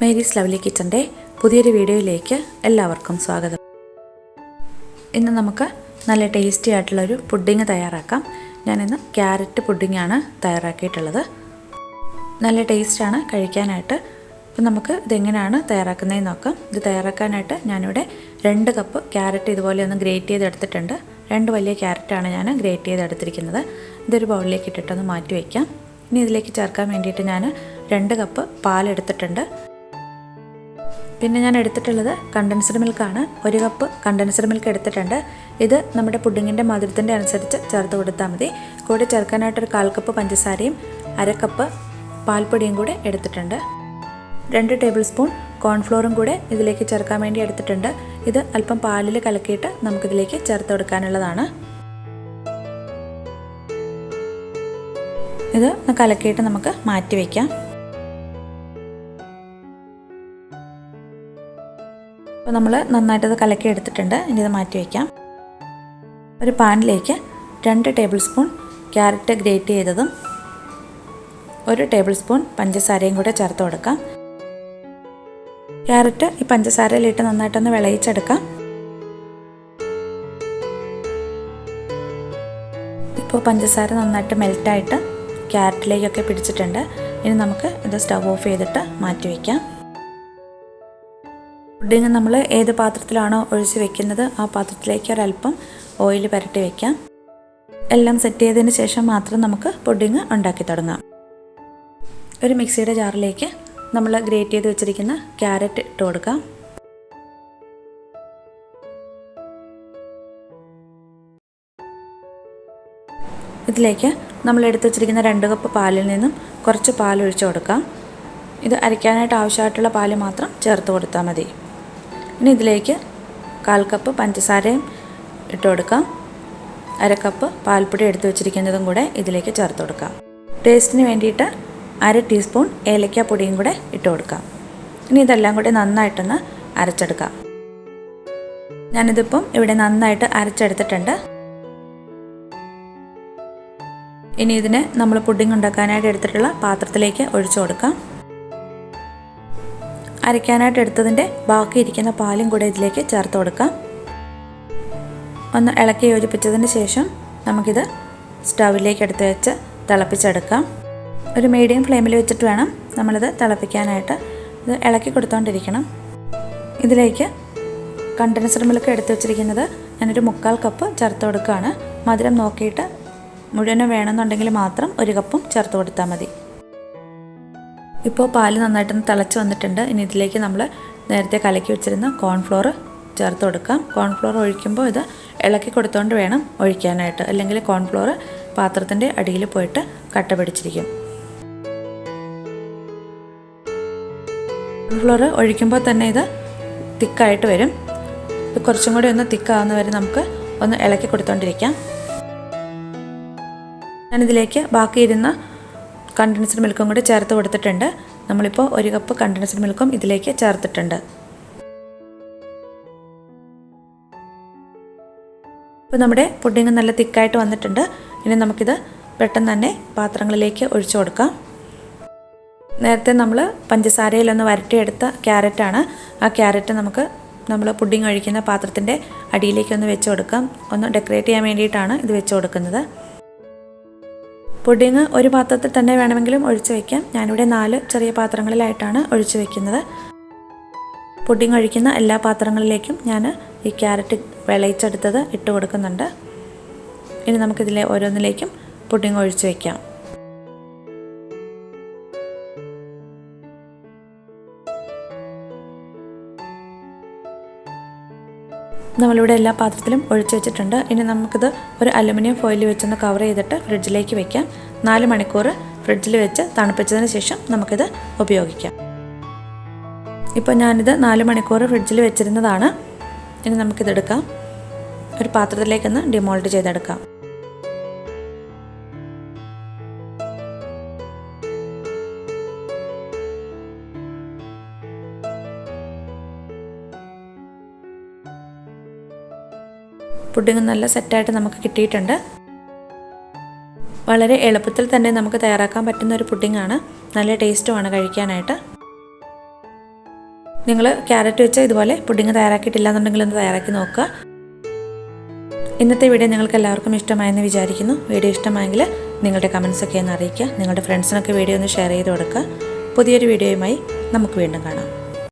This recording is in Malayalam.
മേരീസ് ലവ്ലി കിച്ചന്റെ പുതിയൊരു വീഡിയോയിലേക്ക് എല്ലാവർക്കും സ്വാഗതം. ഇന്ന് നമുക്ക് നല്ല ടേസ്റ്റി ആയിട്ടുള്ളൊരു പുഡിങ് തയ്യാറാക്കാം. ഞാനിന്ന് ക്യാരറ്റ് പുഡിങ്ങാണ് തയ്യാറാക്കിയിട്ടുള്ളത്. നല്ല ടേസ്റ്റാണ് കഴിക്കാനായിട്ട്. അപ്പം നമുക്ക് ഇതെങ്ങനെയാണ് തയ്യാറാക്കുന്നതെന്ന് നോക്കാം. ഇത് തയ്യാറാക്കാനായിട്ട് ഞാനിവിടെ രണ്ട് കപ്പ് ക്യാരറ്റ് ഇതുപോലെ ഒന്ന് ഗ്രേറ്റ് ചെയ്തെടുത്തിട്ടുണ്ട് രണ്ട് വലിയ ക്യാരറ്റാണ് ഞാൻ ഗ്രേറ്റ് ചെയ്തെടുത്തിരിക്കുന്നത് ഇതൊരു ബൗളിലേക്ക് ഇട്ടിട്ടൊന്ന് മാറ്റി വയ്ക്കാം. ഇനി ഇതിലേക്ക് ചേർക്കാൻ വേണ്ടിയിട്ട് ഞാൻ രണ്ട് കപ്പ് പാലെടുത്തിട്ടുണ്ട് പിന്നെ ഞാൻ എടുത്തിട്ടുള്ളത് കണ്ടൻസ്ഡ് മിൽക്കാണ് ഒരു കപ്പ് കണ്ടൻസ്ഡ് മിൽക്ക് എടുത്തിട്ടുണ്ട്. ഇത് നമ്മുടെ പുഡിങ്ങിന്റെ മധുരത്തിന്റെ അനുസരിച്ച് ചേർത്ത് കൊടുത്താൽ മതി. കൂടെ ചേർക്കാനായിട്ടൊരു കാൽ കപ്പ് പഞ്ചസാരയും അരക്കപ്പ് കപ്പ് പാൽപ്പൊടിയും കൂടെ എടുത്തിട്ടുണ്ട്. രണ്ട് ടേബിൾ സ്പൂൺ കോൺഫ്ലോറും കൂടെ ഇതിലേക്ക് ചേർക്കാൻ വേണ്ടി എടുത്തിട്ടുണ്ട്. ഇത് അല്പം പാലിൽ കലക്കിയിട്ട് നമുക്കിതിലേക്ക് ചേർത്ത് കൊടുക്കാനുള്ളതാണ്. ഇത് കലക്കിയിട്ട് നമുക്ക് മാറ്റി വയ്ക്കാം അപ്പോൾ നമ്മൾ നന്നായിട്ടത് കലക്കി എടുത്തിട്ടുണ്ട് ഇനി ഇത് മാറ്റി വയ്ക്കാം. ഒരു പാനിലേക്ക് രണ്ട് ടേബിൾ സ്പൂൺ ക്യാരറ്റ് ഗ്രേറ്റ് ചെയ്തതും ഒരു ടേബിൾ സ്പൂൺ പഞ്ചസാരയും കൂടെ ചേർത്ത് കൊടുക്കാം. ക്യാരറ്റ് ഈ പഞ്ചസാരയിലിട്ട് നന്നായിട്ടൊന്ന് വിളയിച്ചെടുക്കാം. ഇപ്പോൾ പഞ്ചസാര നന്നായിട്ട് മെൽറ്റായിട്ട് ക്യാരറ്റിലേക്കൊക്കെ പിടിച്ചിട്ടുണ്ട്. ഇനി നമുക്ക് ഇത് സ്റ്റവ് ഓഫ് ചെയ്തിട്ട് മാറ്റി വയ്ക്കാം. പുഡിങ് നമ്മൾ ഏത് പാത്രത്തിലാണോ ഒഴിച്ച് വെക്കുന്നത് ആ പാത്രത്തിലേക്ക് ഒരല്പം ഓയിൽ പരട്ടി വെക്കാം. എല്ലാം സെറ്റ് ചെയ്തതിന് ശേഷം മാത്രം നമുക്ക് പുഡിങ് ഉണ്ടാക്കി തുടങ്ങാം. ഒരു മിക്സിയുടെ ജാറിലേക്ക് നമ്മൾ ഗ്രേറ്റ് ചെയ്ത് വെച്ചിരിക്കുന്ന ക്യാരറ്റ് ഇട്ട് കൊടുക്കാം. ഇതിലേക്ക് നമ്മൾ എടുത്ത് വെച്ചിരിക്കുന്ന രണ്ട് കപ്പ് പാലിൽ നിന്നും കുറച്ച് പാൽ ഒഴിച്ചു കൊടുക്കാം. ഇത് അരയ്ക്കാനായിട്ട് ആവശ്യമായിട്ടുള്ള പാൽ മാത്രം ചേർത്ത് കൊടുത്താൽ മതി. ഇനി ഇതിലേക്ക് കാൽ കപ്പ് പഞ്ചസാരയും ഇട്ട് കൊടുക്കാം. അര കപ്പ് പാൽപ്പൊടി എടുത്ത് വെച്ചിരിക്കുന്നതും കൂടെ ഇതിലേക്ക് ചേർത്ത് കൊടുക്കാം. ടേസ്റ്റിന് വേണ്ടിയിട്ട് അര ടീസ്പൂൺ ഏലക്ക പൊടിയും കൂടെ ഇട്ട് കൊടുക്കാം. ഇനി ഇതെല്ലാം കൂടി നന്നായിട്ടൊന്ന് അരച്ചെടുക്കാം. ഞാനിതിപ്പം ഇവിടെ നന്നായിട്ട് അരച്ചെടുത്തിട്ടുണ്ട്. ഇനി ഇതിനെ നമ്മൾ പുഡിംഗ് ഉണ്ടാക്കാനായിട്ട് എടുത്തിട്ടുള്ള പാത്രത്തിലേക്ക് ഒഴിച്ചു കൊടുക്കാം. അരയ്ക്കാനായിട്ട് എടുത്തതിന്റെ ബാക്കി ഇരിക്കുന്ന പാലും കൂടെ ഇതിലേക്ക് ചേർത്ത് കൊടുക്കാം. ഒന്ന് ഇളക്കി യോജിപ്പിച്ചതിന് ശേഷം നമുക്കിത് സ്റ്റൗവിലേക്ക് എടുത്ത് വെച്ച് തിളപ്പിച്ചെടുക്കാം. ഒരു മീഡിയം ഫ്ലെയിമിൽ വെച്ചിട്ട് വേണം നമ്മളിത് തിളപ്പിക്കാനായിട്ട്. ഇത് ഇളക്കി കൊടുത്തോണ്ടിരിക്കണം. ഇതിലേക്ക് കണ്ടൻസർ മിൽക്ക് എടുത്ത് വെച്ചിരിക്കുന്നത് ഞാനൊരു മുക്കാൽ കപ്പ് ചേർത്ത് കൊടുക്കുകയാണ്. മധുരം നോക്കിയിട്ട് മുഴുവനും വേണമെന്നുണ്ടെങ്കിൽ മാത്രം ഒരു കപ്പും ചേർത്ത് കൊടുത്താൽ മതി. ഇപ്പോൾ പാൽ നന്നായിട്ടൊന്ന് തിളച്ച് വന്നിട്ടുണ്ട്. ഇനി ഇതിലേക്ക് നമ്മൾ നേരത്തെ കലക്കി വെച്ചിരുന്ന കോൺഫ്ലോർ ചേർത്ത് കൊടുക്കാം. കോൺഫ്ലോർ ഒഴിക്കുമ്പോൾ ഇത് ഇളക്കി കൊടുത്തുകൊണ്ട് വേണം ഒഴിക്കാനായിട്ട്. അല്ലെങ്കിൽ കോൺഫ്ലോർ പാത്രത്തിന്റെ അടിയിൽ പോയിട്ട് കട്ട പിടിച്ചിരിക്കും. കോൺഫ്ലോർ ഒഴിക്കുമ്പോൾ തന്നെ ഇത് തിക്കായിട്ട് വരും. ഇത് കുറച്ചും കൂടി ഒന്ന് തിക്കാവുന്ന വരെ നമുക്ക് ഒന്ന് ഇളക്കി കൊടുത്തോണ്ടിരിക്കാം. ഞാനിതിലേക്ക് ബാക്കിയിരുന്ന കണ്ടൻസ്ഡ് മിൽക്കും കൂടി ചേർത്ത് കൊടുത്തിട്ടുണ്ട്. നമ്മളിപ്പോൾ ഒരു കപ്പ് കണ്ടൻസ്ഡ് മിൽക്കും ഇതിലേക്ക് ചേർത്തിട്ടുണ്ട്. ഇപ്പോൾ നമ്മുടെ പുഡിങ് നല്ല തിക്കായിട്ട് വന്നിട്ടുണ്ട്. ഇനി നമുക്കിത് പെട്ടെന്ന് തന്നെ പാത്രങ്ങളിലേക്ക് ഒഴിച്ചു കൊടുക്കാം. നേരത്തെ നമ്മൾ പഞ്ചസാരയിലൊന്ന് വരട്ടിയെടുത്ത ക്യാരറ്റാണ് ആ ക്യാരറ്റ് നമുക്ക് നമ്മൾ പുഡിങ് ഒഴിക്കുന്ന പാത്രത്തിന്റെ അടിയിലേക്ക് ഒന്ന് വെച്ച് കൊടുക്കാം. ഒന്ന് ഡെക്കറേറ്റ് ചെയ്യാൻ വേണ്ടിയിട്ടാണ് ഇത് വെച്ച് കൊടുക്കുന്നത്. പുഡിങ് ഒരു പാത്രത്തിൽ തന്നെ വേണമെങ്കിലും ഒഴിച്ചു വയ്ക്കാം ഞാനിവിടെ നാല് ചെറിയ പാത്രങ്ങളിലായിട്ടാണ് ഒഴിച്ചു വയ്ക്കുന്നത് പുഡിങ് ഒഴിക്കുന്ന എല്ലാ പാത്രങ്ങളിലേക്കും ഞാൻ ഈ ക്യാരറ്റ് വിളയിച്ചെടുത്തത് ഇട്ട് കൊടുക്കുന്നുണ്ട്. ഇനി നമുക്കിതിലെ ഓരോന്നിലേക്കും പുഡിങ് ഒഴിച്ചു വയ്ക്കാം നമ്മളിവിടെ എല്ലാ പാത്രത്തിലും ഒഴിച്ചു വെച്ചിട്ടുണ്ട്. ഇനി നമുക്കിത് ഒരു അലുമിനിയം ഫോയിൽ വെച്ചൊന്ന് കവർ ചെയ്തിട്ട് ഫ്രിഡ്ജിലേക്ക് വെക്കാം. നാല് മണിക്കൂർ ഫ്രിഡ്ജിൽ വെച്ച് തണുപ്പിച്ചതിന് ശേഷം നമുക്കിത് ഉപയോഗിക്കാം. ഇപ്പോൾ ഞാനിത് നാല് മണിക്കൂർ ഫ്രിഡ്ജിൽ വെച്ചിരുന്നതാണ്. ഇനി നമുക്കിതെടുക്കാം. ഒരു പാത്രത്തിലേക്കൊന്ന് ഡിമോൾഡ് ചെയ്തെടുക്കാം. പുഡിങ് നല്ല സെറ്റായിട്ട് നമുക്ക് കിട്ടിയിട്ടുണ്ട്. വളരെ എളുപ്പത്തിൽ തന്നെ നമുക്ക് തയ്യാറാക്കാൻ പറ്റുന്ന ഒരു പുഡിങ്ങാണ് നല്ല ടേസ്റ്റുമാണ് കഴിക്കാനായിട്ട്. നിങ്ങൾ ക്യാരറ്റ് വെച്ച് ഇതുപോലെ പുഡിങ് തയ്യാറാക്കിയിട്ടില്ല എന്നുണ്ടെങ്കിൽ ഒന്ന് തയ്യാറാക്കി നോക്കുക. ഇന്നത്തെ വീഡിയോ നിങ്ങൾക്ക് എല്ലാവർക്കും ഇഷ്ടമായെന്ന് വിചാരിക്കുന്നു. വീഡിയോ ഇഷ്ടമായെങ്കിൽ നിങ്ങളുടെ കമൻസൊക്കെ ഒന്ന് അറിയിക്കുക. നിങ്ങളുടെ ഫ്രണ്ട്സിനൊക്കെ വീഡിയോ ഒന്ന് ഷെയർ ചെയ്ത് കൊടുക്കുക. പുതിയൊരു വീഡിയോയുമായി നമുക്ക് വീണ്ടും കാണാം.